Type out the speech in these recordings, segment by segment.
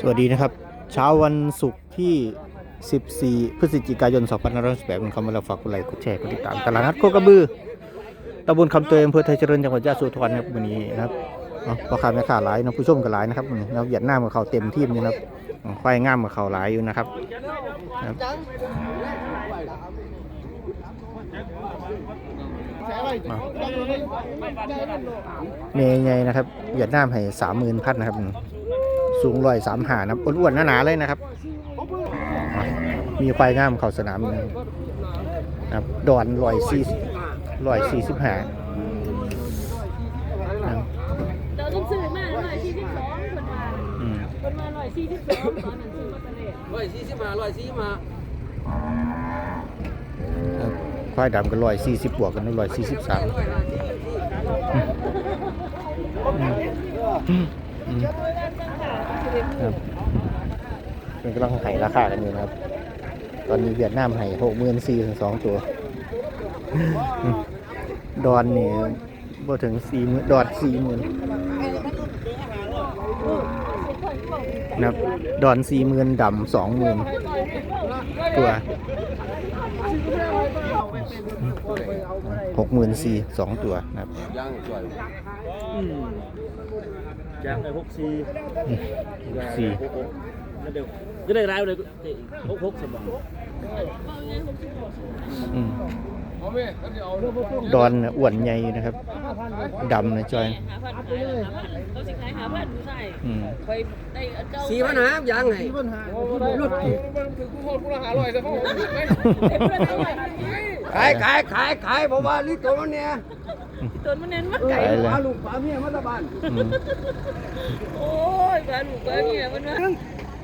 สวัสดีนะครับ เช้าวันศุกร์ที่ 14 พฤศจิกายน 2568เป็นคำว่าเราฝากกดไลค์กดแชร์กดติดตามตลาดนัดโคกระบือตำบลคำเตยอำเภอไทยเจริญจังหวัดยะโสธรครับวันนี้นะครับเนาะพ่อค้าแม่ค้าหลายนะผู้ชมก็หลายนะครับนะครับเหยียดหน้ากับเขาเต็มที่นี่นะครับควายงามกับเขาหลายอยู่นะครับเมย์ใหญ่นะครับเหยียดหน้าให้สามหมื่นพันนะครับ สูงร้อยสามหานะครับอ้วนๆหนาๆเลยนะครับอะมีควายงามเข้าสนามเลยนะครับดอนร้อยสี่ร้อยสี่สิบห้านะครับเดี๋ยวต้องซื้อมาหน่อยสี่สิบสองคนมาอืมคนมาหน่อยสี่สิบสองตอนนั้นซื้อมาตะเลร้อยสี่สิบมาร้อยสี่สิบมาครับควายดำก็ร้อยสี่สิบบวกกันร้อยสี่สิบสามร้อยห้าสิบ ครับเป็นกำลังไห้ราคากันอยู่นะครับ ตอนนี้เวียดนามไห้หกหมื่นสี่ถึงสองตัว ดอนนี่บ่ถึงสี่หมื่นดอดสี่หมื่นนะครับดอนสี่หมื่นดำสองหมื่นตัวหกหมื่นสี่สองตัวนะครับ ยังสวยจ้างเลยหกสี่สี่แล้วเดี๋ยวจะได้รายเลยหกหกสมองอืมดอนน่ะอ้วนใหญ่อยู่นะครับดำนะจอยหาพันขายหาพันเขาสิขายหาพันผู้ชายอืมไปได้เจ้าสี่ปัญหายังไง ขายขายขายขายเพราะว่าลิตรมันเนี่ยตัวมันเน้นมากไก่ไปเลยปลาลูกปลาเมียมาตะบานอืมโอ้ยปลาหนูปลาเนี่ยมันว่า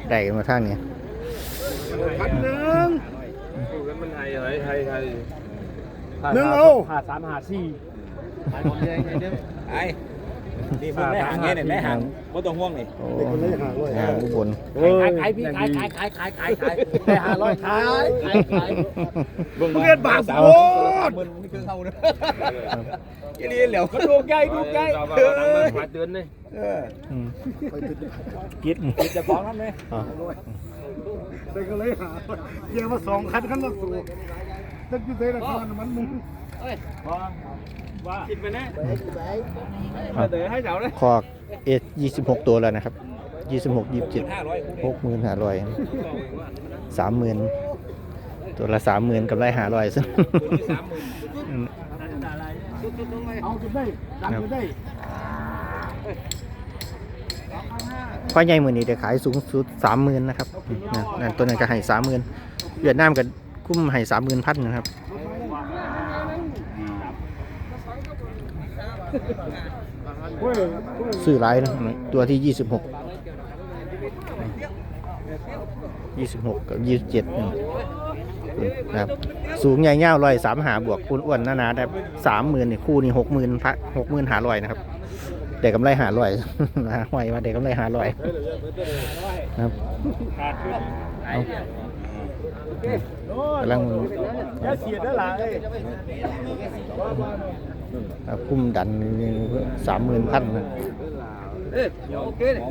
ได้กันมาทางนี้พันหนึ่งมันไทยไทยไทยไทยหนึ่งเอาห้าสามห้าสี่ไอ้ นี่มึงได้หางเงี้ยเนี่ยได้หางไม่ต้องห่วงนี่โอ้หางอุบลขายขายพี่ขายขายขายขายขายขายได้ห้าร้อยขายขายขายมึงเรียนบาปโอ้มึงนี่คือเขาเนี่ยเรียนเหลวเขาดูใกล้ดูใกล้เราเอเอาอมาเดือนเลยเอออืมกิดจะฟ้องนั่นไหมอ๋อไปก็เลยหาเยี่ยมาสองคันขั้นละสูตึกอยู่เซละครมันมึงว่าคิดไปแน่ครับเดี๋ย วให้เจ้าเลยคอกเอยี่สิบหกตัวแล้วนะครับยี่สิบหกยี่สิบเจ็ดห้าร้อยหกหมื่นห้าร้อยสามหมื่นตัวละสามหมื่นกับไรห้าร้อยซึ่งสามหมื่นอืมเอาจนได้ดังจนได้ควายใหญ่มือนี้เดี๋ยวขายสูงสุดสามหมื่นนะครับอืมนะนั่นตัวนั้นก็ให้สามหมื่นเวียดนามก็คุ้มให้สามหมื่นพันนะครับ ซื้อหลายนะตัวที่ยี่สิบหกยี่สิบหกกับยี่สิบเจ็ดนะครับสูงใหญ่เง่าลอยสามหาบวกคูณอ้วนๆหนาๆได้สามหมื่นนี่คู่นี่หกหมื่นพัหกหมื่นหาลอยนะครับเด็กกำไรหาลอยนะหอยมาเด็กกำไรหาลอยนะครับ กำลังอย่าเสียดได้หลายเอาคุ้มดันสามหมื่นพันนะเอ้ยโอเคเลย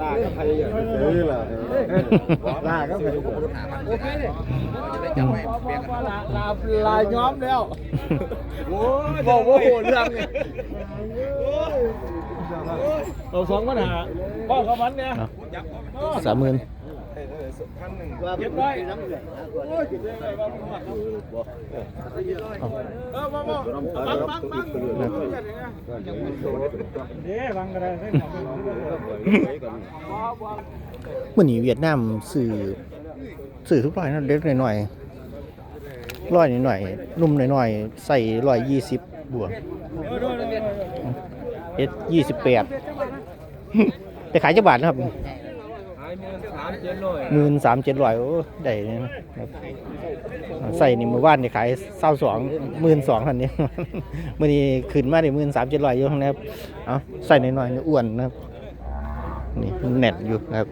ลาก็ใครอย่างนี้ล่ะลาก็ใครโอเคเลยลาลาลาย้อมแล้วโอ้ยบอกว่าโหเรื่องไงเราสองปัญหาพ่อเขามันเนี่ยสามหมื่น ท่านหนึ่งว่าเก็บไว้บังบังบังเด้บังกันเลยเมื่อนี้เวียดนามสื่อสื่อทุกร้อยนะเล็กหน่อยร้อยหน่อยนุ่มหน่อยใส่ร้อยยี่สิบบวกเอสยี่สิบแปดแต่ขายจะบาทนะครับ หมื่นสามเจ็ดร้อยโอ้ได้เลยนะครับใส่นี่มือว่านนี่ขายเศร้าสองหมื่นสองพันนี้มื่อนี้ขึ้นมาได้หมื่นสามเจ็ดร้อยอยู่ข้างในครับเอาใส่หน่อยๆนี่อ้วนนะครับนี่แน่นอยู่นะครับ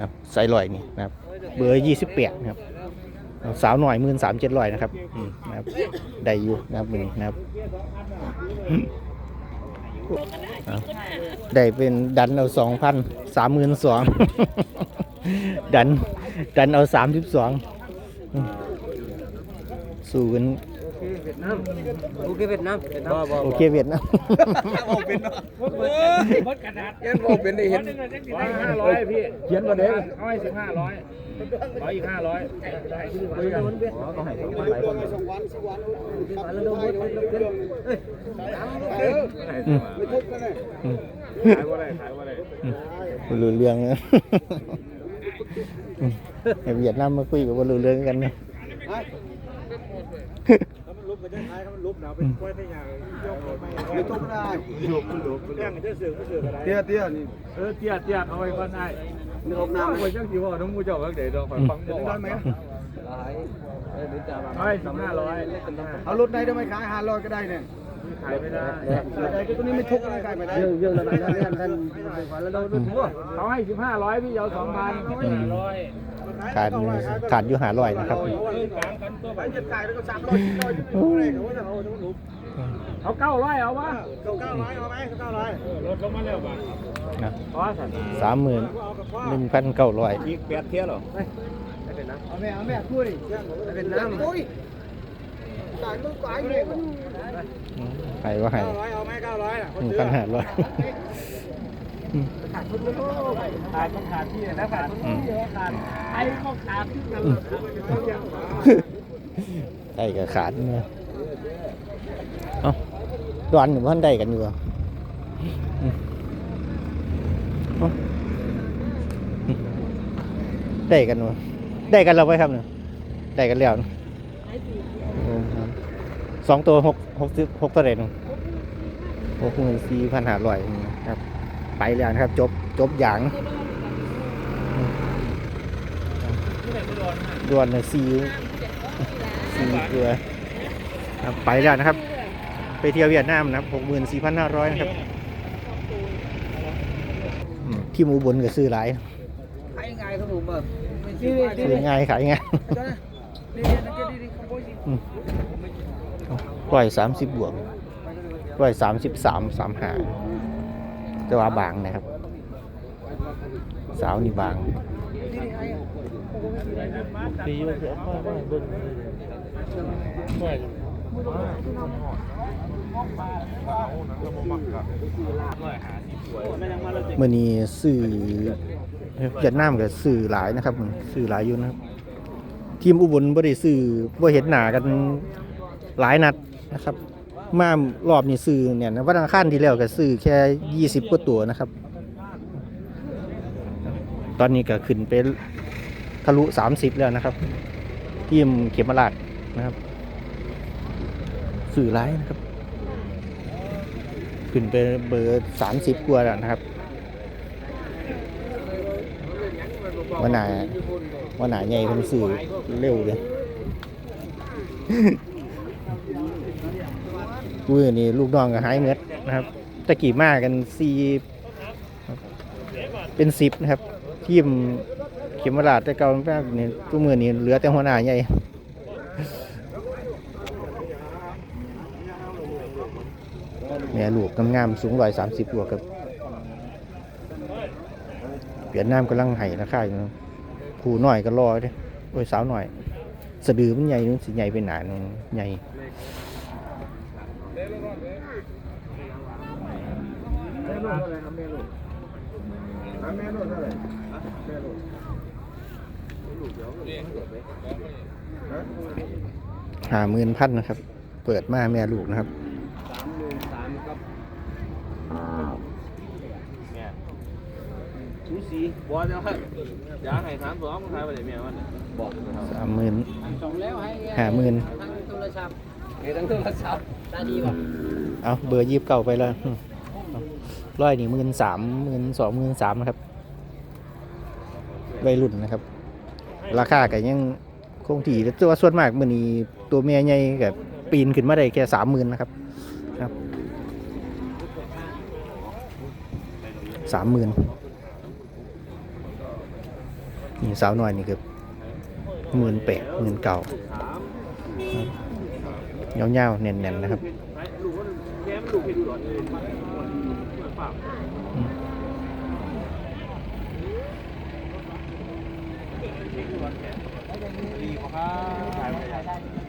ครับไซส์ลอยนี่นะครับ เบอร์ยี่สิบแปดนะครับสาวหน่อยหมื่นสามเจ็ดร้อยนะครับอืมนะครับได้อยู่นะครับนี้นะครับ ได้เป็นดันเอาสองพันสามหมื่นสองดันดันเอาสามสิบสองสู้กัน โอเคเวียดนามเวียดนามบ่โอเคเวียดนามเอาเป็นเนาะยันบ่เป็นได้เห็นห้าร้อยพี่เขียนมาเด้อเอาให้สิบห้าร้อยร้อยอีกห้าร้อยได้คุยกันอืมอืมขายว่าอะไรขายว่าอะไรบ่รู้เรื่องนะไอ้เวียดนามมาคุยกับบ่รู้เรื่องกันนะ มนะเป็นก้อยไม่ต้องได้แจ้งจะสื่อกเสือกอะไรเตี้ยเตี้ยนี่เออเตี้ยเตี้ยเอาไว้ก็ได้นี่ลบน้ำน้ำไปจังสีว่าน้องมูเจ้าก็เดี๋ยวเราคอยฟังบอกได้ไหมเอาให้สองห้าร้อยเอารถไหนได้ไหมขายห้าร้อยก็ได้เนี่ย ขายไม่ได้แต่ก็ตัวนี้ไม่ทุกข์อะไรขายไม่ได้เรื่องระดับนั้นท่านแล้วเราดูทั่วเขาให้สิบห้าร้อยพี่เอาสองพันอืมขาดขาดอยู่หาร้อยนะครับขายแล้วก็สามร้อยร้อยที่ไม่ทุกข์เลยเขาจะเอาทุกข์เอาเก้าร้อยเอาวะเก้าเก้าร้อยเอาไหมเก้าร้อยลดลงมาแล้วป่ะนะเพราะสัตว์สามหมื่นหนึ่งพันเก้าร้อยอีกแปดเที่ยวเหรอเอาแม่เอาแม่ช่วยเป็นน้ำ โอ้ยต่างต้องกายเลยให้ว่าให้เก้าร้อยเอาไหมเก้าร้อยอะหนึ่งพันห้าร้อยขาดก็ขาดพี่นะขาดเยอะขาดไอ้ก็ขาดที่กันได้กับขาดเนี่ยเอ้าดวนอยู่พันได้กันอยู่อะอืมเอ้าอืมได้กันวะได้กันเราไปครับเนี่ยได้กันแล้วนะโอ้ครับ สองตัวหกหกสิบหกตัวเด่นหกหมื่นสี่พันห้าร้อยครับ ไปแล้วนะครับ จบจบอย่างด่วนเลยสี่สี่ตัวครับไปแล้วนะครับ ไปเที่ยวเวียดนามนะครับหกหมื่นสี่พันห้าร้อยนะครับอืมที่หมูบนก็ซื้อหลายขายง่ายครับผมอะซื้อง่ายขายง่าย ร้อยสามสิบบวกร้อยสามสิบสามสามหาแต่ว่าบางนะครับ สาวนี่บางปีอยู่เสียค่อยไม่เบิ่งมื่อนี้สื่อเวียดนามกับสื่อหลายนะครับสื่อหลายอยู่นะครับ ทีมอุบลบ่ได้สื่อบ่เห็นหน้ากันหลายนัดนะครับ มารอบนี้สื่อเนี่ยวันอังคารที่แล้วก็สื่อแค่ 20 กว่าตัวนะครับ ตอนนี้ก็ขึ้นไปทะลุ 30 แล้วนะครับ ทีมเขมราชนะครับ สื่อร้ายนะครับ ขึ้นไปเบอร์ 30 กว่าแล้วนะครับ วันไหนวันไหนใหญ่คนสื่อเร็วเลยกูนี่ลูกน้องก็หายเม็ดนะครับตะกี้มากันสี่เป็นสิบนะครับ ทีมเข็มราชแต่เก่าแม่นี่ตู้มือนี่เหลือแต่หัวหน้าใหญ่แม่ลูกงามๆสูงร้อยสามสิบกว่ากับ เวียดนามกำลังไห้ราคาอยู่นะผู้น้อยก็รอเด้โอ้ยสาวหน่อย สะดือมันใหญ่นู่นสิใหญ่เป็นหนานู่นใหญ่หาหมื่นพันนะครับ เปิดมาแม่ลูกนะครับ ชูสีบอลเจ้าครับอยากให้สามสองขายไปไหนเมียมันบอกสามหมื่นส่งแล้วให้หาหมื่นทั้งโทรศัพท์เฮ้ทั้งโทรศัพท์ตาดีป่ะเอาเบอร์ยีบเก่าไปแล้วอืมเอาร้อยนี่หมื่นสามหมื่นสองหมื่นสามนะครับวัยรุ่นนะครับ ราคาก็ยังคงที่แต่ตัวส่วนมากมือนี้ตัวเมียใหญ่กับปีนขึ้นมาได้แค่สามหมื่นนะครับครับสามหมื่น นี่สาวน้อยนี่คือหมื่นแปดหมื่นเก่าเงาๆเน่นๆนะครับลูกมันแกมันลูกให้ดูหลอดเลยดีครับ